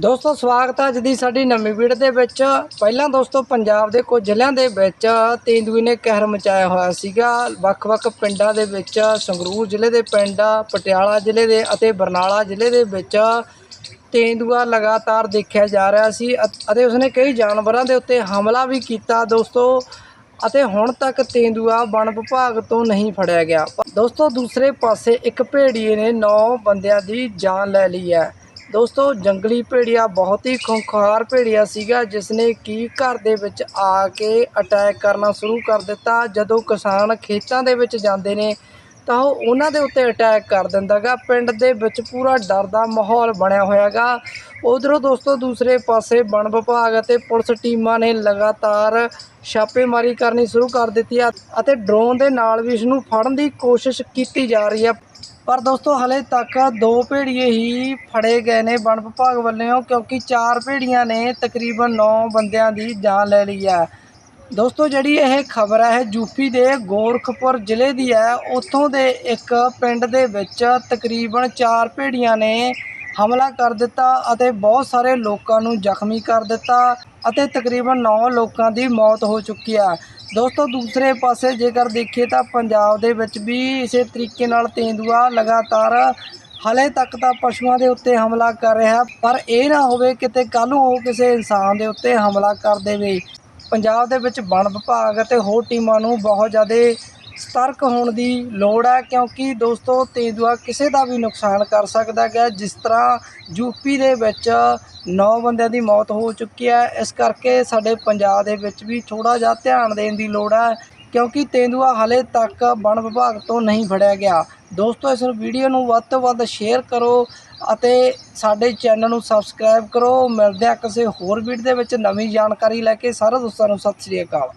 ਦੋਸਤੋ, ਸਵਾਗਤ ਹੈ ਅੱਜ ਦੀ ਸਾਡੀ ਨਵੀਂ ਵੀਡੀਓ ਦੇ ਵਿੱਚ। ਪਹਿਲਾਂ ਦੋਸਤੋ, ਪੰਜਾਬ ਦੇ ਕੁਝ ਜ਼ਿਲ੍ਹਿਆਂ ਦੇ ਵਿੱਚ ਤੇਂਦੂਏ ਨੇ ਕਹਿਰ ਮਚਾਇਆ ਹੋਇਆ ਸੀਗਾ। ਵੱਖ-ਵੱਖ ਪਿੰਡਾਂ ਦੇ ਵਿੱਚ, ਸੰਗਰੂਰ ਜ਼ਿਲ੍ਹੇ ਦੇ ਪਿੰਡ, ਪਟਿਆਲਾ ਜ਼ਿਲ੍ਹੇ ਦੇ ਅਤੇ ਬਰਨਾਲਾ ਜ਼ਿਲ੍ਹੇ ਦੇ ਵਿੱਚ ਤੇਂਦੂਆ ਲਗਾਤਾਰ ਦੇਖਿਆ ਜਾ ਰਿਹਾ ਸੀ ਅਤੇ ਉਸਨੇ ਕਈ ਜਾਨਵਰਾਂ ਦੇ ਉੱਤੇ ਹਮਲਾ ਵੀ ਕੀਤਾ ਦੋਸਤੋ, ਅਤੇ ਹੁਣ ਤੱਕ ਤੇਂਦੂਆ ਵਣ ਵਿਭਾਗ ਤੋਂ ਨਹੀਂ ਫੜਿਆ ਗਿਆ। ਦੋਸਤੋ, ਦੂਸਰੇ ਪਾਸੇ ਇੱਕ ਭੇੜੀਏ ਨੇ 9 ਬੰਦਿਆਂ ਦੀ ਜਾਨ ਲੈ ਲਈ ਹੈ। ਦੋਸਤੋ, ਜੰਗਲੀ ਭੇੜੀਆ ਬਹੁਤ ਹੀ ਖੁੰਖਾਰ ਭੇੜੀਆ ਸੀਗਾ ਜਿਸ ਨੇ ਕੀ ਘਰ ਦੇ ਵਿੱਚ ਆ ਕੇ ਅਟੈਕ ਕਰਨਾ ਸ਼ੁਰੂ ਕਰ ਦਿੱਤਾ। ਜਦੋਂ ਕਿਸਾਨ ਖੇਤਾਂ ਦੇ ਵਿੱਚ ਜਾਂਦੇ ਨੇ, ਤਾਂ ਉਹ ਉਹਨਾਂ ਦੇ ਉੱਤੇ ਅਟੈਕ ਕਰ ਦਿੰਦਾਗਾ। ਪਿੰਡ ਦੇ ਵਿੱਚ ਪੂਰਾ ਡਰ ਦਾ ਮਾਹੌਲ ਬਣਿਆ ਹੋਇਆਗਾ। ਉਧਰੋਂ ਦੋਸਤੋ, ਦੂਸਰੇ ਪਾਸੇ ਵਣ ਵਿਭਾਗ ਅਤੇ ਪੁਲਿਸ ਟੀਮਾਂ ਨੇ ਲਗਾਤਾਰ ਛਾਪੇਮਾਰੀ ਕਰਨੀ ਸ਼ੁਰੂ ਕਰ ਦਿੱਤੀ ਹੈ ਅਤੇ ਡਰੋਨ ਦੇ ਨਾਲ ਵੀ ਇਸ ਨੂੰ ਫੜਨ ਦੀ ਕੋਸ਼ਿਸ਼ ਕੀਤੀ ਜਾ ਰਹੀ ਹੈ ਪਰ ਦੋਸਤੋ, ਹਲੇ ਤੱਕ ਦੋ ਭੇੜੀਏ ਹੀ ਫੜੇ ਗਏ ਨੇ ਵਣ ਵਿਭਾਗ ਵੱਲੋਂ, ਕਿਉਂਕਿ ਚਾਰ ਭੇੜੀਆਂ ਨੇ ਤਕਰੀਬਨ 9 ਬੰਦਿਆਂ ਦੀ ਜਾਨ ਲੈ ਲਈ ਹੈ। ਦੋਸਤੋ, ਜਿਹੜੀ ਇਹ ਖਬਰ ਹੈ ਯੂਪੀ ਦੇ ਗੋਰਖਪੁਰ ਜ਼ਿਲ੍ਹੇ ਦੀ ਹੈ। ਉੱਥੋਂ ਦੇ ਇੱਕ ਪਿੰਡ ਦੇ ਵਿੱਚ ਤਕਰੀਬਨ ਚਾਰ ਭੇੜੀਆਂ ਨੇ ਹਮਲਾ ਕਰ ਦਿੱਤਾ ਅਤੇ ਬਹੁਤ ਸਾਰੇ ਲੋਕਾਂ ਨੂੰ ਜ਼ਖਮੀ ਕਰ ਦਿੱਤਾ ਅਤੇ ਤਕਰੀਬਨ 9 ਲੋਕਾਂ ਦੀ ਮੌਤ ਹੋ ਚੁੱਕੀ ਹੈ। ਦੋਸਤੋ, ਦੂਸਰੇ ਪਾਸੇ ਜੇਕਰ ਦੇਖੀਏ ਤਾਂ ਪੰਜਾਬ ਦੇ ਵਿੱਚ ਵੀ ਇਸੇ ਤਰੀਕੇ ਨਾਲ ਤੇਂਦੂਆ ਲਗਾਤਾਰ ਹਲੇ ਤੱਕ ਤਾਂ ਪਸ਼ੂਆਂ ਦੇ ਉੱਤੇ ਹਮਲਾ ਕਰ ਰਿਹਾ, ਪਰ ਇਹ ਨਾ ਹੋਵੇ ਕਿਤੇ ਕੱਲ੍ਹ ਨੂੰ ਉਹ ਕਿਸੇ ਇਨਸਾਨ ਦੇ ਉੱਤੇ ਹਮਲਾ ਕਰ ਦੇਵੇ। ਪੰਜਾਬ ਦੇ ਵਿੱਚ ਵਣ ਵਿਭਾਗ ਅਤੇ ਹੋਰ ਟੀਮਾਂ ਨੂੰ ਬਹੁਤ ਜ਼ਿਆਦਾ ਸਤਰਕ ਹੋਣ ਦੀ ਲੋੜ ਹੈ ਕਿਉਂਕਿ ਦੋਸਤੋ ਤੇਂਦੂਆ ਕਿਸੇ ਦਾ ਵੀ ਨੁਕਸਾਨ ਕਰ ਸਕਦਾ ਹੈ ਜਿਸ ਤਰ੍ਹਾਂ ਯੂਪੀ ਦੇ ਵਿੱਚ 9 ਬੰਦਿਆਂ ਦੀ ਮੌਤ ਹੋ ਚੁੱਕੀ ਹੈ। ਇਸ ਕਰਕੇ ਸਾਡੇ ਪੰਜਾਬ ਦੇ ਵਿੱਚ ਵੀ ਥੋੜਾ ਜਿਹਾ ਧਿਆਨ ਦੇਣ ਦੀ ਲੋੜ ਹੈ ਕਿਉਂਕਿ ਤੇਂਦੂਆ ਹਲੇ ਤੱਕ ਵਣ ਵਿਭਾਗ ਤੋਂ ਨਹੀਂ ਫੜਿਆ ਗਿਆ। ਦੋਸਤੋ, ਇਸ ਵੀਡੀਓ ਨੂੰ ਵੱਧ ਤੋਂ ਵੱਧ ਸ਼ੇਅਰ ਕਰੋ ਅਤੇ ਸਾਡੇ ਚੈਨਲ ਨੂੰ ਸਬਸਕ੍ਰਾਈਬ ਕਰੋ। ਮਿਲਦੇ ਹਾਂ ਕਿਸੇ ਹੋਰ ਵੀਡੀਓ ਦੇ ਵਿੱਚ। ਨਵੀਂ ਜਾਣਕਾਰੀ ਲੈ ਕੇ ਸਾਰੇ ਦੋਸਤਾਂ ਨੂੰ ਸਤਿ ਸ੍ਰੀ ਅਕਾਲ।